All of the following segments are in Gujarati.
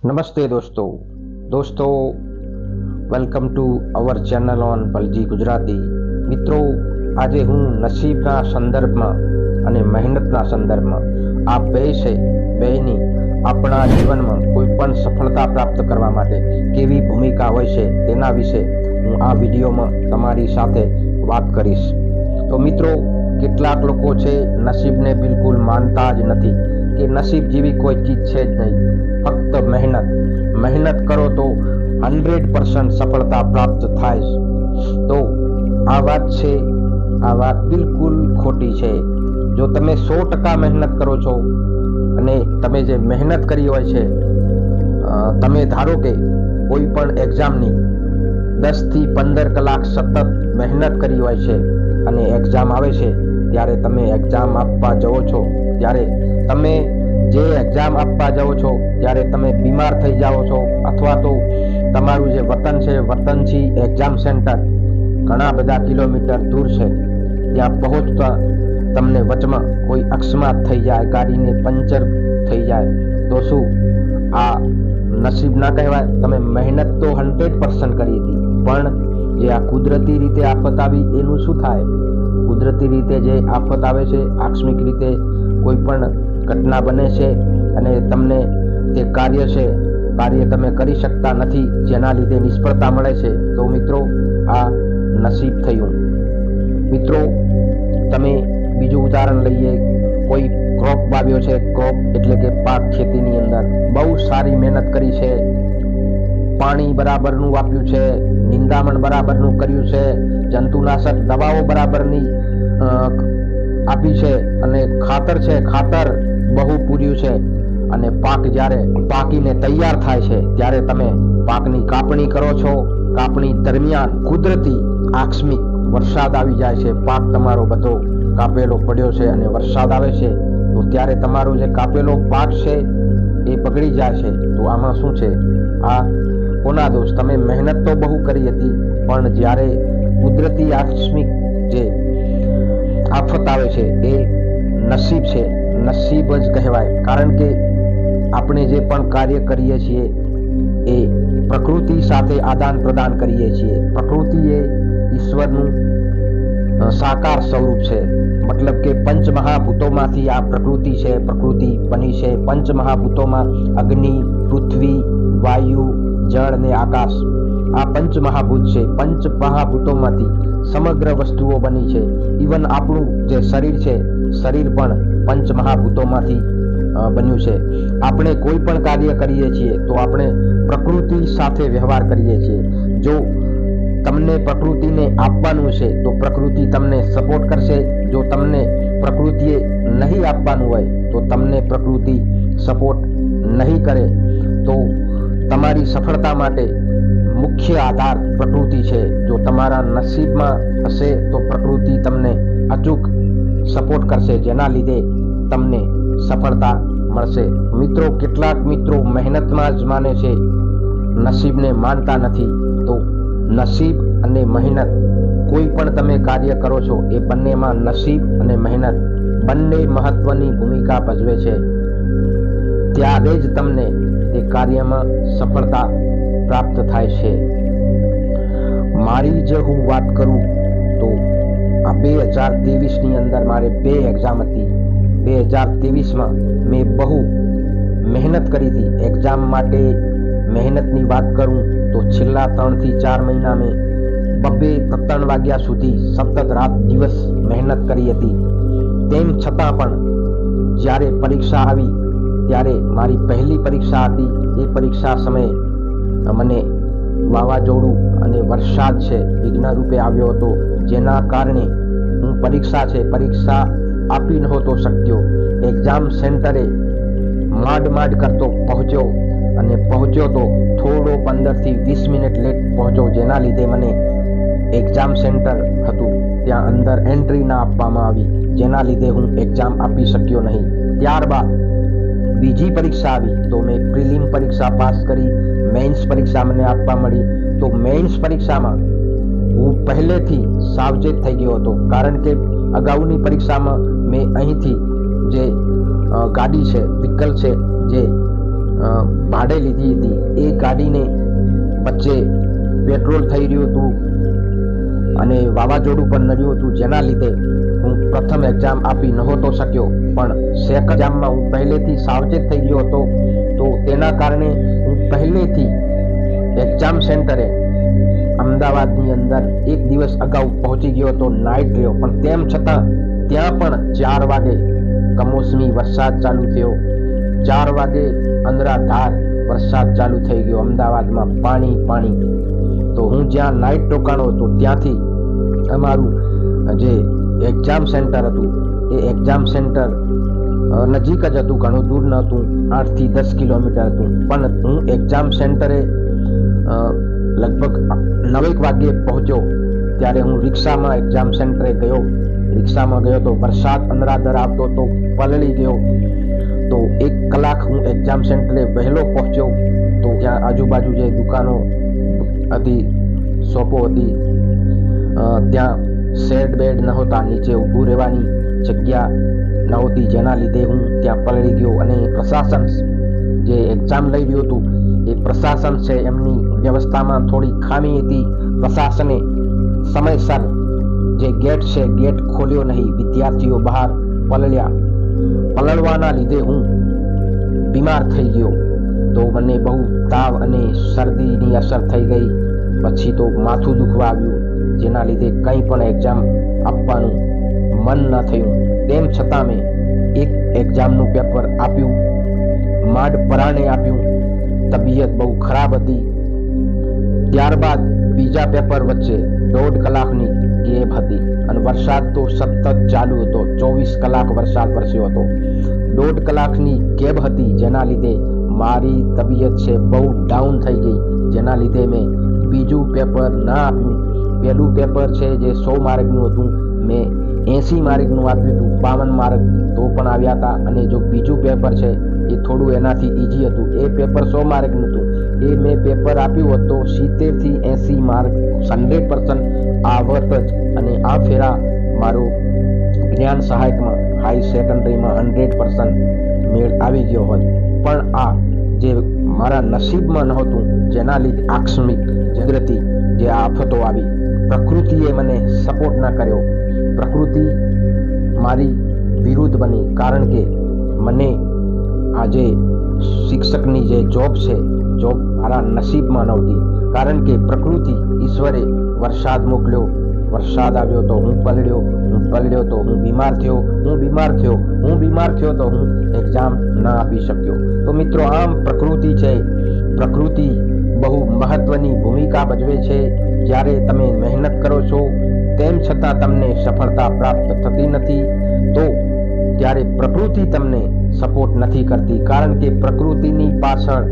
નમસ્તે દોસ્તો દોસ્તો welcome to our channel on પલજી Gujarati મિત્રો આજે હું નસીબના સંદર્ભમાં અને મહેનતના સંદર્ભમાં આ બે છે બેની આપણા જીવનમાં કોઈ પણ સફળતા પ્રાપ્ત કરવા માટે કેવી ભૂમિકા હોય છે તેના વિશે હું આ વિડીયોમાં તમારી સાથે વાત કરીશ તો મિત્રો કેટલાક લોકો છે નસીબને બિલકુલ માનતા જ નથી કે નસીબ જેવી કોઈ ચીજ છે જ નહીં. ફક્ત મહેનત. મહેનત કરો તો હંડ્રેડ પર્સન્ટ સફળતા પ્રાપ્ત થાય. તો આ વાત છે, આ વાત બિલકુલ ખોટી છે. જો તમે સો ટકા મહેનત કરો છો અને તમે જે મહેનત કરી હોય છે તમે ધારો કે કોઈ પણ એક્ઝામની દસથી પંદર કલાક સતત મહેનત કરી હોય છે અને એક્ઝામ આવે છે, ત્યારે તમે એક્ઝામ આપવા જાઓ છો. ત્યારે તમે જે એક્ઝામ આપવા જાઓ છો, ત્યારે તમે બીમાર થઈ જાઓ છો, અથવા તો તમારું જે વતન છે, વતનથી એક્ઝામ સેન્ટર ઘણા બધા કિલોમીટર દૂર છે, ત્યાં પહોંચતા તમને વચમાં કોઈ અકસ્માત થઈ જાય, ગાડીને પંચર થઈ જાય, તો શું આ નસીબ ના કહેવાય? તમે મહેનત તો હંડ્રેડ પર્સન્ટ કરી હતી, પણ જે આ કુદરતી રીતે આફત આવી, એનું શું થાય? કુદરતી રીતે જે આફત આવે છે, આકસ્મિક રીતે કોઈ પણ ઘટના બને છે અને તમને તે કાર્ય છે, કાર્ય તમે કરી શકતા નથી, જેના લીધે નિષ્ફળતા મળે છે, તો મિત્રો, આ નસીબ થયું. મિત્રો, તમે બીજું ઉદાહરણ લઈએ, કોઈ ક્રોપ વાવ્યો છે, ક્રોપ એટલે કે પાક ખેતીની અંદર. બહુ સારી મહેનત કરી છે. પાણી બરાબરનું વાપ્યું છે, નિંદામણ બરાબરનું કર્યું છે, જંતુનાશક દવાઓ બરાબરની આપી છે અને ખાતર છે, ખાતર બહુ પૂર્યું છે અને પાક જ્યારે પાકીને તૈયાર થાય છે, ત્યારે તમે પાકની કાપણી કરો છો. કાપણી દરમિયાન કુદરતી આકસ્મિક વરસાદ આવી જાય છે. પાક તમારો બધો કાપેલો પડ્યો છે અને વરસાદ આવે છે. તો ત્યારે તમારો જે કાપેલો પાક છે એ બગડી જાય છે. તો આમાં શું છે? આ કોના દોષ. તમે મહેનત તો બહુ કરી હતી, પણ જ્યારે કુદરતી આકસ્મિક જે આફત આવે છે, એ નસીબ છે, નસીબ જ કહેવાય. કારણ કે આપણે જે પણ કાર્ય કરીએ છીએ, એ પ્રકૃતિ સાથે આદાન પ્રદાન કરીએ છીએ. પ્રકૃતિ એ ઈશ્વરનું સાકાર સ્વરૂપ છે. મતલબ કે પંચ મહાભૂતોમાંથી આ પ્રકૃતિ છે, પ્રકૃતિ બની છે. પંચ મહાભૂતોમાં અગ્નિ, પૃથ્વી, વાયુ, જળ ને આકાશ. આ પંચ મહાભૂત છે. પંચ મહાભૂતોમાંથી સમગ્ર વસ્તુઓ બની છે. ઇવન આપણું જે શરીર છે, શરીર પણ પંચ મહાભૂતોમાંથી બન્યું છે. આપણે કોઈ પણ કાર્ય કરીએ છીએ, તો આપણે પ્રકૃતિ સાથે વ્યવહાર કરીએ છીએ. જો તમને પ્રકૃતિને આપવાનું છે, તો પ્રકૃતિ તમને સપોર્ટ કરશે. જો તમને પ્રકૃતિએ નહીં આપવાનું હોય, તો તમને પ્રકૃતિ સપોર્ટ નહીં કરે. તો તમારી સફળતા માટે મુખ્ય આધાર પ્રકૃતિ છે. જો તમારા નસીબમાં હશે તો પ્રકૃતિ તમને અચૂક સપોર્ટ કરશે, જેના લીધે તમને સફળતા મળશે. મિત્રો, કેટલાક મિત્રો મહેનતમાં જ માને છે, નસીબને માનતા નથી. તો નસીબ અને મહેનત, કોઈ પણ તમે કાર્ય કરો છો, એ બંનેમાં નસીબ અને મહેનત બંને મહત્વની ભૂમિકા ભજવે છે. ત્યારે જ તમને તે કાર્યમાં સફળતા પ્રાપ્ત થાય છે. મારી જો હું વાત કરું તો આ બે હજારની અંદર મારે બે એક્ઝામ હતી. બે હજાર ત્રેવીસમાં મેં બહુ મહેનત કરી હતી. એક્ઝામ માટે મહેનતની વાત કરું તો છેલ્લા ત્રણથી ચાર મહિના મેં બબે ત્રણ વાગ્યા સુધી સતત રાત દિવસ મહેનત કરી હતી. તેમ છતાં પણ જ્યારે પરીક્ષા આવી, ત્યારે મારી પહેલી પરીક્ષા હતી. એ પરીક્ષા સમયે મને વાવાઝોડું અને વરસાદ છે વિઘ્ન રૂપે આવ્યો હતો, જેના કારણે હું પરીક્ષા છે, પરીક્ષા આપી નહોતો શક્યો. એક્ઝામ સેન્ટરે માંડ માંડ કરતો પહોંચ્યો અને પહોંચ્યો તો થોડો પંદરથી વીસ મિનિટ લેટ પહોંચ્યો, જેના લીધે મને એક્ઝામ સેન્ટર હતું. ત્યાં અંદર એન્ટ્રી ના આપવામાં આવી, જેના લીધે હું એક્ઝામ આપી શક્યો નહીં. ત્યારબાદ બીજી પરીક્ષા આવી, તો મેં પ્રિલિમ પરીક્ષા પાસ કરી મેઇન્સ પરીક્ષા મને આપવા મળી. તો મેઇન્સ પરીક્ષામાં હું પહેલેથી સાવચેત થઈ ગયો હતો, કારણ કે અગાઉની પરીક્ષામાં મેં અહીંથી જે ગાડી છે, વ્હીકલ છે, જે ભાડે લીધી હતી, એ ગાડીને વચ્ચે પેટ્રોલ થઈ રહ્યું હતું અને વાવાઝોડું પણ નડ્યું હતું, જેના લીધે હું પ્રથમ એક્ઝામ આપી નહોતો શક્યો. પણ સેક જામમાં હું પહેલેથી સાવચેત થઈ ગયો હતો, તો તેના કારણે હું પહેલેથી એક્ઝામ સેન્ટરે અમદાવાદની અંદર એક દિવસ અગાઉ પહોંચી ગયો હતો નાઇટ ગયો પણ તેમ છતાં ત્યાં પણ ચાર વાગે કમોસમી વરસાદ ચાલુ થયો. ચાર વાગે અંદરાધાર વરસાદ ચાલુ થઈ ગયો અમદાવાદમાં, પાણી પાણી. તો હું જ્યાં નાઇટ રોકાણો હતો ત્યાંથી અમારું જે એક્ઝામ સેન્ટર હતું એ એક્ઝામ સેન્ટર નજીક જ હતું, ઘણું દૂર ન હતું, આઠથી દસ કિલોમીટર હતું. પણ હું એક્ઝામ સેન્ટરે લગભગ નવેક વાગ્યે પહોંચ્યો. ત્યારે હું રિક્ષામાં એક્ઝામ સેન્ટરે ગયો. રિક્ષામાં ગયો તો વરસાદ અનરાદર આવતો તો પલળી ગયો. તો એક કલાક હું એક્ઝામ સેન્ટરે વહેલો પહોંચ્યો. તો જ્યાં આજુબાજુ જે દુકાનો હતી, શોપો હતી ત્યાં શેડ બેડ નહોતા નીચે ઊભું રહેવાની જગ્યા નહોતી જેના લીધે હું ત્યાં પલળી ગયો અને પ્રશાસન જે એક્ઝામ લઈ રહ્યું હતું, એ પ્રશાસન છે એમની વ્યવસ્થામાં થોડી ખામી હતી. પ્રશાસને સમયસર જે ગેટ છે ગેટ ખોલ્યો નહીં. વિદ્યાર્થીઓ બહાર પલળ્યા. પલળવાના લીધે હું બીમાર થઈ ગયો. તો મને બહુ તાવ અને શરદીની અસર થઈ ગઈ. પછી તો માથું દુખવા આવ્યું. જેના લીધે કંઈ પણ એક્ઝામ આપવાનું મન ન થયું. તેમ છતાં મેં એક એક્ઝામનું પેપર આપ્યું. માંડ પરાણે આપ્યું. તબિયત બહુ ખરાબ હતી. ત્યારબાદ બીજા પેપર વચ્ચે દોઢ કલાકની ગેપ હતી અને વરસાદ તો સતત ચાલુ હતો. ચોવીસ કલાક વરસાદ વરસ્યો હતો. દોઢ કલાકની ગેપ હતી જેના લીધે મારી તબિયત છે બહુ ડાઉન થઈ ગઈ. જેના લીધે મેં બીજું પેપર ના આપ્યું. પહેલું પેપર છે જે સો માર્કનું હતું. મેં એંસી માર્કનું આપ્યું હતું. બાવન માર્ક તો પણ આવ્યા હતા. અને જો બીજું પેપર છે એ થોડું એનાથી ઈઝી હતું. એ પેપર સો માર્કનું હતું. એ મેં પેપર આપ્યું હતું સિત્તેરથી એંસી માર્ક હંડ્રેડ પર્સન્ટ આવત જ. અને આ ફેરા મારો જ્ઞાન સહાયકમાં હાઈ સેકન્ડરીમાં હંડ્રેડ પર્સન્ટ મેળ આવી ગયો હોત. પણ આ જે મારા નસીબમાં નહોતું, જેના લીધે આકસ્મિક કુદરતી જે આફતો આવી પ્રકૃતિએ મને સપોર્ટ ના કર્યો. પ્રકૃતિ મારી વિરુદ્ધ બની કારણ કે મને આજે શિક્ષકની જે જોબ છે જોબ મારા નસીબમાં નહોતી. કારણ કે પ્રકૃતિ ઈશ્વરે વરસાદ મોકલ્યો. વરસાદ આવ્યો તો હું પલળ્યો. હું પલળ્યો તો હું બીમાર થયો. હું બીમાર થયો. હું બીમાર થયો તો હું એક્ઝામ ના આપી શક્યો. તો મિત્રો, આમ પ્રકૃતિ છે. પ્રકૃતિ બહુ મહત્વની ભૂમિકા ભજવે છે. જ્યારે તમે મહેનત કરો છો, તેમ છતાં તમને સફળતા પ્રાપ્ત થતી નથી, તો ત્યારે પ્રકૃતિ તમને સપોર્ટ નથી કરતી. કારણ કે પ્રકૃતિની પાછળ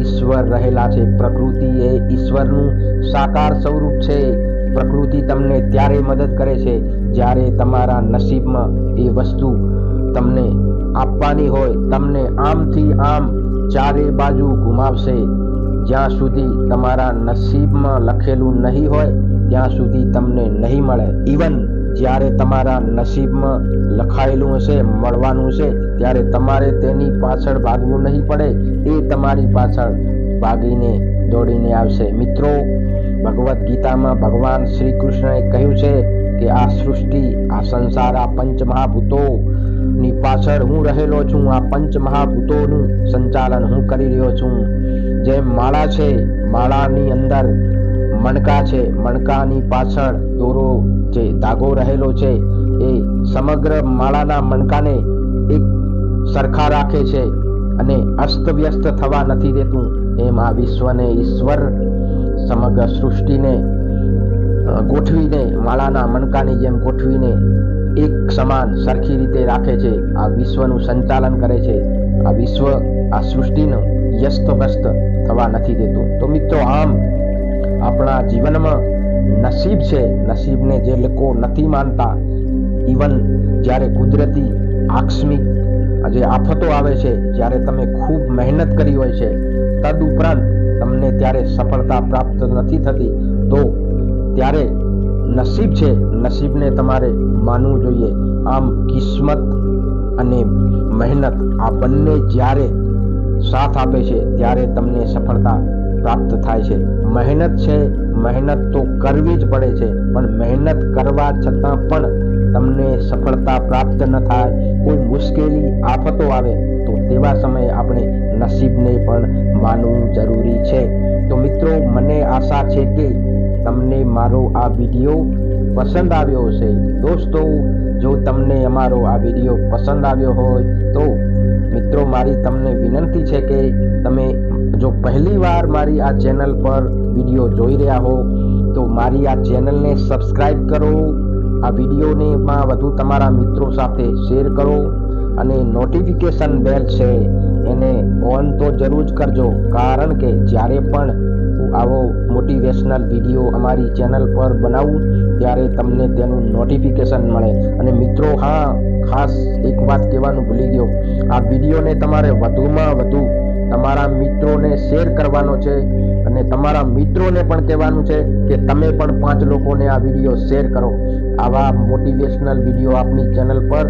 ઈશ્વર રહેલા છે. પ્રકૃતિ એ ઈશ્વરનું સાકાર સ્વરૂપ છે. પ્રકૃતિ તમને ત્યારે મદદ કરે છે જ્યારે તમારા નસીબમાં એ વસ્તુ તમને આપવાની હોય. તમને આમથી આમ ચારે બાજુ ઘુમાવશે. જ્યાં સુધી તમારા નસીબમાં લખેલું નહીં હોય, ત્યાં સુધી તમને નહીં મળે. ઇવન જ્યારે તમારા નસીબમાં લખાયેલું હશે, મળવાનું છે, ત્યારે તમારે તેની પાછળ ભાગવું નહીં પડે. એ તમારી પાછળ ભાગીને દોડીને આવશે. મિત્રો, ભગવદ્ ગીતામાં ભગવાન શ્રી કૃષ્ણએ કહ્યું છે કે આ સૃષ્ટિ, આ સંસાર, આ પંચમહાભૂતો ની પાછળ હું રહેલો છું. આ પંચ મહાભૂતોનું સંચાલન હું કરી રહ્યો છું. જેમ માળા છે, માળાની અંદર મણકા છે, મણકાની પાછળ દોરો જે ધાગો રહેલો છે, એ સમગ્ર માળાના મણકાને એક સરખા રાખે છે અને અસ્તવ્યસ્ત થવા નથી દેતું. એમ આ વિશ્વને ઈશ્વર સમગ્ર સૃષ્ટિને ગોઠવીને, માળાના મણકાની જેમ ગોઠવીને એક સમાન સરખી રીતે રાખે છે. આ વિશ્વનું સંચાલન કરે છે. આ વિશ્વ, આ સૃષ્ટિનું વ્યસ્તવ્યસ્ત થવા નથી દેતું. તો મિત્રો, આમ આપણા જીવનમાં નસીબ છે. નસીબને જે લોકો નથી માનતા ઇવન જ્યારે કુદરતી આકસ્મિક જે આફતો આવે છે, જ્યારે તમે ખૂબ મહેનત કરી હોય છે તદ ઉપરાંત તમને ત્યારે સફળતા પ્રાપ્ત નથી થતી. તો ત્યારે નસીબ છે. નસીબને તમારે માનવું જોઈએ. આમ કિસ્મત અને મહેનત આ બંને જ્યારે સાથ આપે છે, ત્યારે તમને સફળતા પ્રાપ્ત થાય છે. મહેનત છે, મહેનત તો કરવી જ પડે છે, પણ મહેનત કરવા છતાં પણ તમને સફળતા પ્રાપ્ત ન થાય, કોઈ મુશ્કેલી, આફતો આવે, તો તેવા સમયે આપણે નસીબને પણ માનવું જરૂરી છે. તો મિત્રો, મને આશા છે કે તમને મારો આ વીડિયો પસંદ આવ્યો હશે. દોસ્તો, જો તમને અમારો આ વીડિયો પસંદ આવ્યો હોય, તો મિત્રો, મારી તમને વિનંતી છે કે તમે જો પહેલીવાર મારી આ ચેનલ પર વીડિયો જોઈ રહ્યા હો, તો મારી આ ચેનલને સબસ્ક્રાઇબ કરો. આ વિડીયોને માં વધુ તમારા મિત્રો સાથે શેર કરો અને નોટિફિકેશન બેલ છે, એને ઓન તો જરૂર જ કરજો, કારણ કે જ્યારે પણ હું આવો મોટિવેશનલ વીડિયો અમારી ચેનલ પર બનાવું ત્યારે તમને તેનું નોટિફિકેશન મળે. અને મિત્રો, હા, ખાસ એક વાત કહેવાનું ભૂલી ગયો. આ વિડીયોને તમારે વધુમાં વધુ તમારા મિત્રોને શેર કરવાનો છે અને તમારા મિત્રોને પણ કહેવાનું છે કે તમે પણ પાંચ લોકોને આ વીડિયો શેર કરો. આવા મોટિવેશનલ વીડિયો આપની ચેનલ પર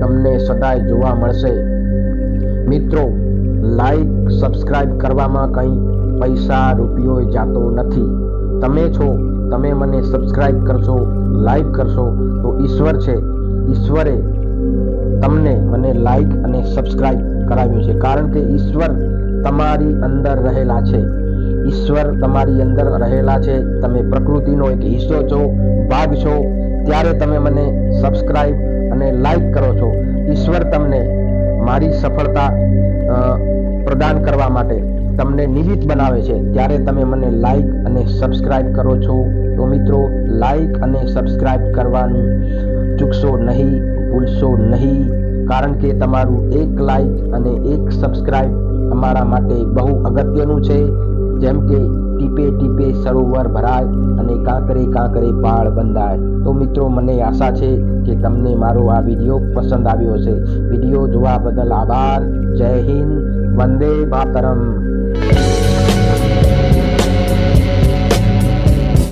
તમને સદાય જોવા મળશે. મિત્રો લાઈક સબસ્ક્રાઇબ કરવામાં કંઈ પૈસા રૂપિયો જાતો નથી. તમે છો, તમે મને સબસ્ક્રાઇબ કરશો લાઈક કરશો, તો ઈશ્વર છે. ઈશ્વરે તમને મને લાઈક અને સબસ્ક્રાઇબ કરાવ્યું છે. કારણ કે ઈશ્વર તમારી અંદર રહેલા છે. ઈશ્વર તમારી અંદર રહેલા છે. તમે પ્રકૃતિનો એક હિસ્સો છો, ભાગ છો. ત્યારે તમે મને સબસ્ક્રાઇબ અને લાઈક કરો છો. ઈશ્વર તમને મારી સફળતા પ્રદાન કરવા માટે તમને નિમિત્ત બનાવે છે. ત્યારે તમે મને લાઈક અને સબસ્ક્રાઇબ કરો છો. તો મિત્રો લાઈક અને સબસ્ક્રાઇબ કરવાનું ચૂકશો નહીં, ભૂલશો નહીં. કારણ કે તમારું એક લાઈક અને એક સબસ્ક્રાઇબ અમારા માટે બહુ અગત્યનું છે. જેમ કે ટીપે ટીપે સરોવર ભરાય અને કાંકરે કાંકરે પાળ બંધાય. તો મિત્રો, મને આશા છે કે તમને મારો આ વીડિયો પસંદ આવ્યો હશે. વીડિયો જોવા બદલ આભાર. જય હિન્દ. વંદે માતરમ. Thank you.